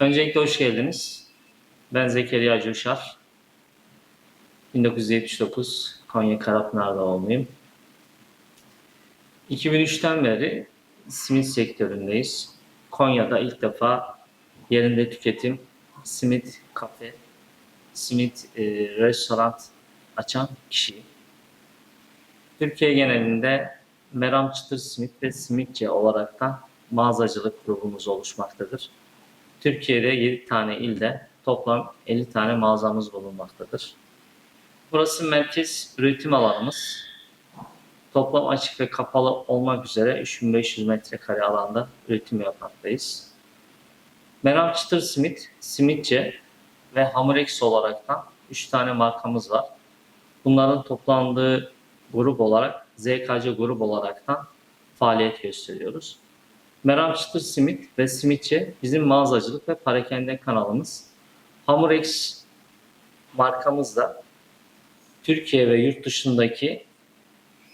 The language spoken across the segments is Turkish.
Öncelikle hoş geldiniz. Ben Zekeriya Coşar. 1979 Konya Karapınar doğumluyum. 2003'ten beri simit sektöründeyiz. Konya'da ilk defa yerinde tüketim simit kafe, simit e, restoran açan kişi. Türkiye genelinde Meram Çıtır Simit ve Simitçe olaraktan mağazacılık grubumuz oluşmaktadır. Türkiye'de 7 tane ilde toplam 50 tane mağazamız bulunmaktadır. Burası merkez üretim alanımız. Toplam açık ve kapalı olmak üzere 3500 metrekare alanda üretim yapmaktayız. Meram Çıtır Simit, Simitçe ve Hamurex olaraktan 3 tane markamız var. Bunların toplandığı grup olarak ZKC grup olaraktan faaliyet gösteriyoruz. Meram Çıtır Simit ve Simitçe bizim mağazacılık ve parakende kanalımız. Hamurex markamızda Türkiye ve yurt dışındaki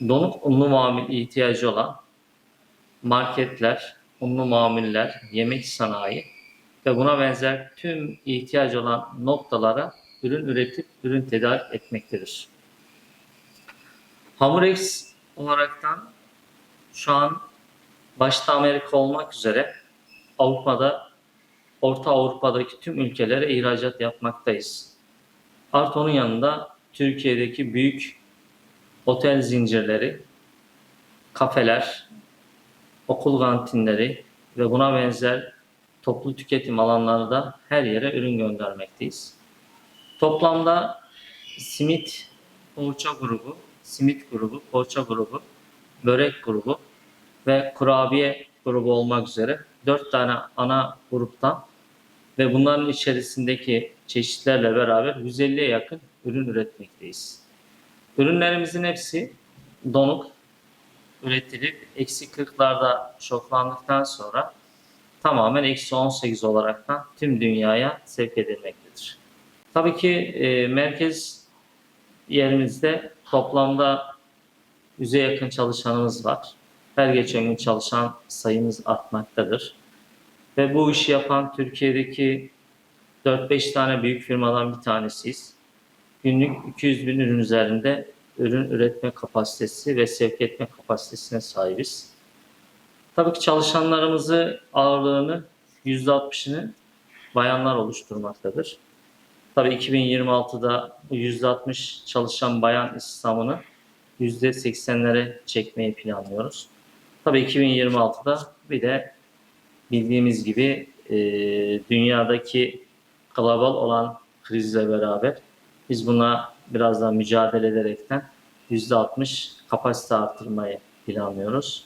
donuk unlu mamul ihtiyacı olan marketler, unlu mamuller, yemek sanayi ve buna benzer tüm ihtiyacı olan noktalara ürün üretip ürün tedarik etmektedir. Hamurex olaraktan şu an başta Amerika olmak üzere Avrupa'da, Orta Avrupa'daki tüm ülkelere ihracat yapmaktayız. Artı onun yanında Türkiye'deki büyük otel zincirleri, kafeler, okul kantinleri ve buna benzer toplu tüketim alanları da her yere ürün göndermekteyiz. Toplamda simit poğaça grubu, simit grubu, poğaça grubu, börek grubu ve kurabiye grubu olmak üzere dört tane ana gruptan ve bunların içerisindeki çeşitlerle beraber 150'ye yakın ürün üretmekteyiz. Ürünlerimizin hepsi donuk üretilip eksi 40'larda şoklandıktan sonra tamamen eksi 18 olaraktan tüm dünyaya sevk edilmektedir. Tabii ki e, merkez yerimizde toplamda 100'e yakın çalışanımız var. Her geçen gün çalışan sayımız artmaktadır. Ve bu işi yapan Türkiye'deki 4-5 tane büyük firmadan bir tanesiyiz. Günlük 200 bin ürün üzerinde ürün üretme kapasitesi ve sevk etme kapasitesine sahibiz. Tabii ki çalışanlarımızı ağırlığını %60'ını bayanlar oluşturmaktadır. Tabii 2026'da bu %60 çalışan bayan istihdamını %80'lere çekmeyi planlıyoruz. Tabii 2026'da bir de bildiğimiz gibi e, dünyadaki global olan krizle beraber biz buna biraz daha mücadele ederekten %60 kapasite artırmayı planlıyoruz.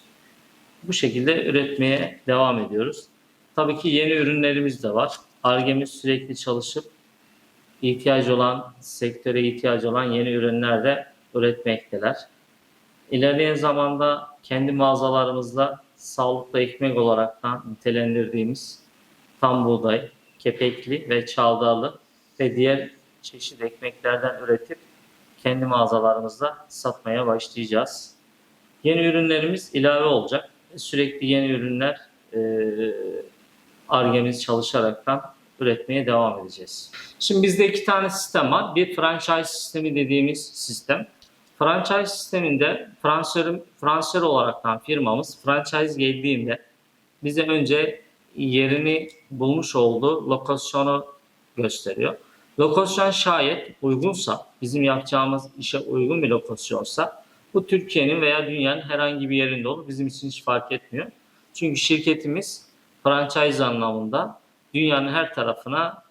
Bu şekilde üretmeye devam ediyoruz. Tabii ki yeni ürünlerimiz de var. Argemiz sürekli çalışıp ihtiyacı olan, sektöre ihtiyacı olan yeni ürünler de üretmekteler. İlerleyen zamanda kendi mağazalarımızda sağlıklı ekmek olaraktan nitelendirdiğimiz tam buğday, kepekli ve çavdarlı ve diğer çeşit ekmeklerden üretip kendi mağazalarımızda satmaya başlayacağız. Yeni ürünlerimiz ilave olacak. Sürekli yeni ürünler e, argemiz çalışaraktan üretmeye devam edeceğiz. Şimdi bizde iki tane sistem var. Bir franchise sistemi dediğimiz sistem. Franchise sisteminde fransör, fransör olaraktan firmamız franchise geldiğinde bize önce yerini bulmuş olduğu lokasyonu gösteriyor. Lokasyon şayet uygunsa, bizim yapacağımız işe uygun bir lokasyonsa bu Türkiye'nin veya dünyanın herhangi bir yerinde olur. Bizim için hiç fark etmiyor. Çünkü şirketimiz franchise anlamında dünyanın her tarafına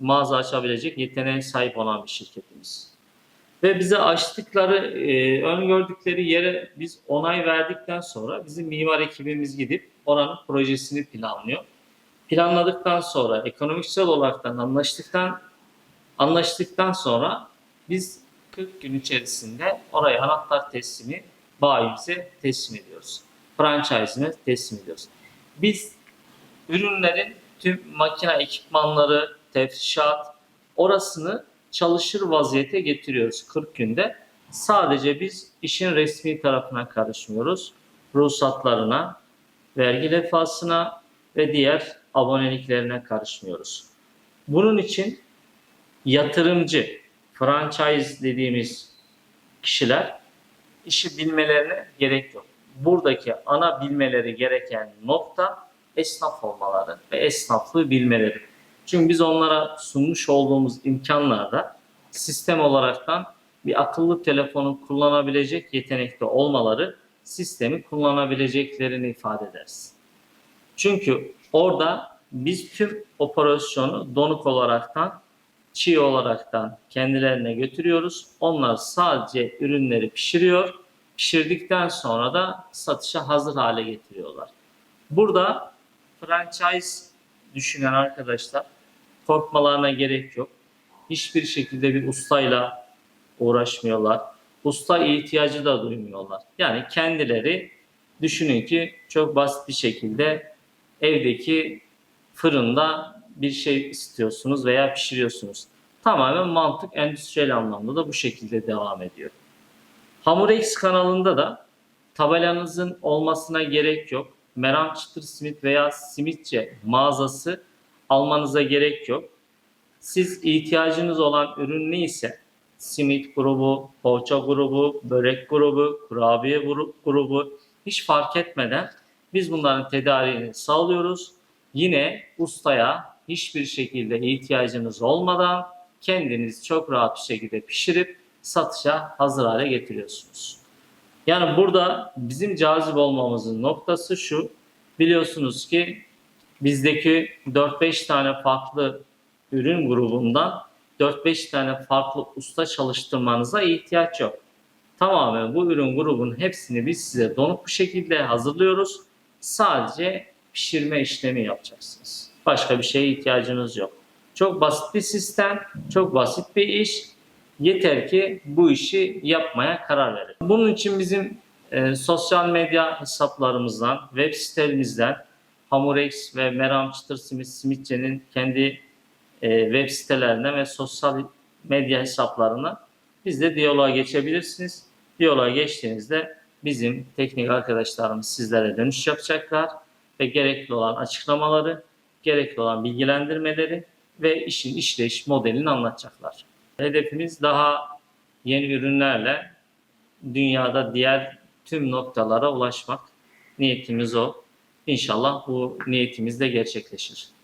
mağaza açabilecek yeteneğe sahip olan bir şirketimiz. Ve bize açtıkları, e, öngördükleri yere biz onay verdikten sonra bizim mimar ekibimiz gidip oranın projesini planlıyor. Planladıktan sonra ekonomiksel olaraktan anlaştıktan anlaştıktan sonra biz 40 gün içerisinde oraya anahtar teslimi bayimize teslim ediyoruz. Franchise'ını teslim ediyoruz. Biz ürünlerin tüm makine ekipmanları, tefrişat orasını çalışır vaziyete getiriyoruz 40 günde. Sadece biz işin resmi tarafına karışmıyoruz. Ruhsatlarına, vergi lefasına ve diğer aboneliklerine karışmıyoruz. Bunun için yatırımcı, franchise dediğimiz kişiler işi bilmelerine gerek yok. Buradaki ana bilmeleri gereken nokta esnaf olmaları ve esnaflığı bilmeleri. Çünkü biz onlara sunmuş olduğumuz imkanlarda sistem olaraktan bir akıllı telefonu kullanabilecek yetenekte olmaları sistemi kullanabileceklerini ifade ederiz. Çünkü orada biz tüm operasyonu donuk olaraktan, çiğ olaraktan kendilerine götürüyoruz. Onlar sadece ürünleri pişiriyor. Pişirdikten sonra da satışa hazır hale getiriyorlar. Burada franchise düşünen arkadaşlar korkmalarına gerek yok. Hiçbir şekilde bir ustayla uğraşmıyorlar. Usta ihtiyacı da duymuyorlar. Yani kendileri düşünün ki çok basit bir şekilde evdeki fırında bir şey istiyorsunuz veya pişiriyorsunuz. Tamamen mantık endüstriyel anlamda da bu şekilde devam ediyor. Hamurex kanalında da tabelanızın olmasına gerek yok. Meram Çıtır Simit veya Simitçe mağazası almanıza gerek yok. Siz ihtiyacınız olan ürün neyse simit grubu, poğaça grubu, börek grubu, kurabiye gru- grubu hiç fark etmeden biz bunların tedariğini sağlıyoruz. Yine ustaya hiçbir şekilde ihtiyacınız olmadan kendiniz çok rahat bir şekilde pişirip satışa hazır hale getiriyorsunuz. Yani burada bizim cazip olmamızın noktası şu. Biliyorsunuz ki bizdeki 4-5 tane farklı ürün grubundan 4-5 tane farklı usta çalıştırmanıza ihtiyaç yok. Tamamen bu ürün grubunun hepsini biz size donuk bir şekilde hazırlıyoruz. Sadece pişirme işlemi yapacaksınız. Başka bir şeye ihtiyacınız yok. Çok basit bir sistem, çok basit bir iş. Yeter ki bu işi yapmaya karar verin. Bunun için bizim e, sosyal medya hesaplarımızdan, web sitemizden Hamurex ve Meram Çıtır Simit Simitçe'nin kendi e, web sitelerine ve sosyal medya hesaplarına bizle diyaloğa geçebilirsiniz. Diyaloğa geçtiğinizde bizim teknik arkadaşlarımız sizlere dönüş yapacaklar ve gerekli olan açıklamaları, gerekli olan bilgilendirmeleri ve işin işleyiş modelini anlatacaklar. Hedefimiz daha yeni ürünlerle dünyada diğer tüm noktalara ulaşmak. Niyetimiz o. İnşallah bu niyetimiz de gerçekleşir.